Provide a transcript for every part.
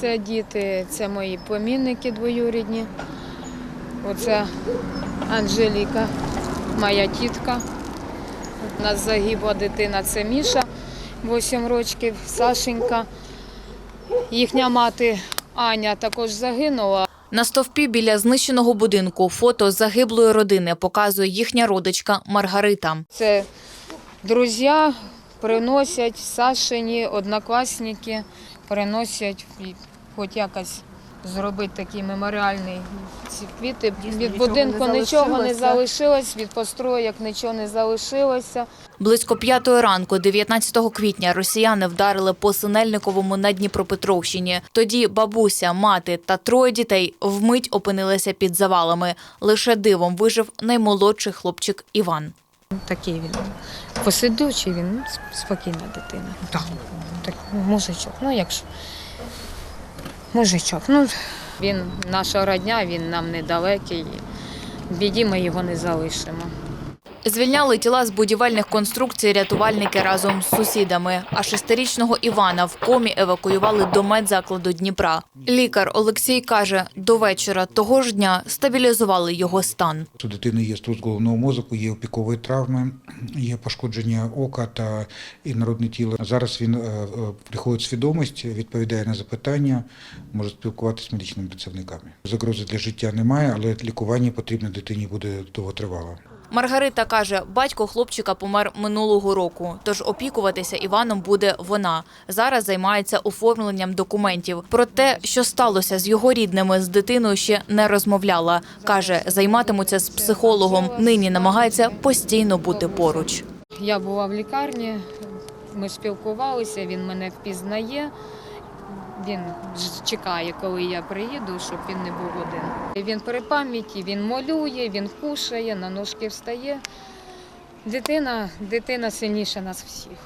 Це діти, це мої племінники двоюрідні. Оце Анжеліка, моя тітка. У нас загибла дитина, це Міша, 8 років, Сашенька. Їхня мати Аня також загинула. На стовпі біля знищеного будинку фото загиблої родини показує їхня родичка Маргарита. Це друзі приносять Сашині, однокласники приносять хоч якось зробити такий меморіальний ці квіти. Дійсно, від будинку нічого не залишилось, від построєк нічого не залишилося. Близько п'ятої ранку, 19 квітня, росіяни вдарили по Синельниковому на Дніпропетровщині. Тоді бабуся, мати та троє дітей вмить опинилися під завалами. Лише дивом вижив наймолодший хлопчик Іван. Такий він посидючий, він спокійна дитина. Так, так мужичок. Ну якщо мужичок. Ну, він наша родня, він нам недалекий. В біді ми його не залишимо. Звільняли тіла з будівельних конструкцій рятувальники разом з сусідами. А шестирічного Івана в комі евакуювали до медзакладу Дніпра. Лікар Олексій каже, до вечора того ж дня стабілізували його стан. У дитини є струс головного мозку, є опікові травми, є пошкодження ока та інородне тіло. Зараз він е, е, приходить в свідомість, відповідає на запитання, може спілкуватися з медичними працівниками. Загрози для життя немає, але лікування потрібно дитині буде довготривало. Маргарита каже, батько хлопчика помер минулого року, тож опікуватися Іваном буде вона. Зараз займається оформленням документів. Про те, що сталося з його рідними, з дитиною ще не розмовляла. Каже, займатимуться з психологом. Нині намагається постійно бути поруч. Я була в лікарні, ми спілкувалися, він мене впізнає. Він чекає, коли я приїду, щоб він не був один. Він при пам'яті, він малює, він кушає, на ножки встає. Дитина, дитина сильніша нас всіх.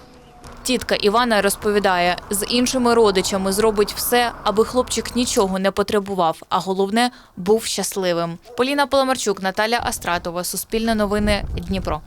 Тітка Івана розповідає, з іншими родичами зробить все, аби хлопчик нічого не потребував, а головне був щасливим. Поліна Поломарчук, Наталя Астратова, Суспільне новини, Дніпро.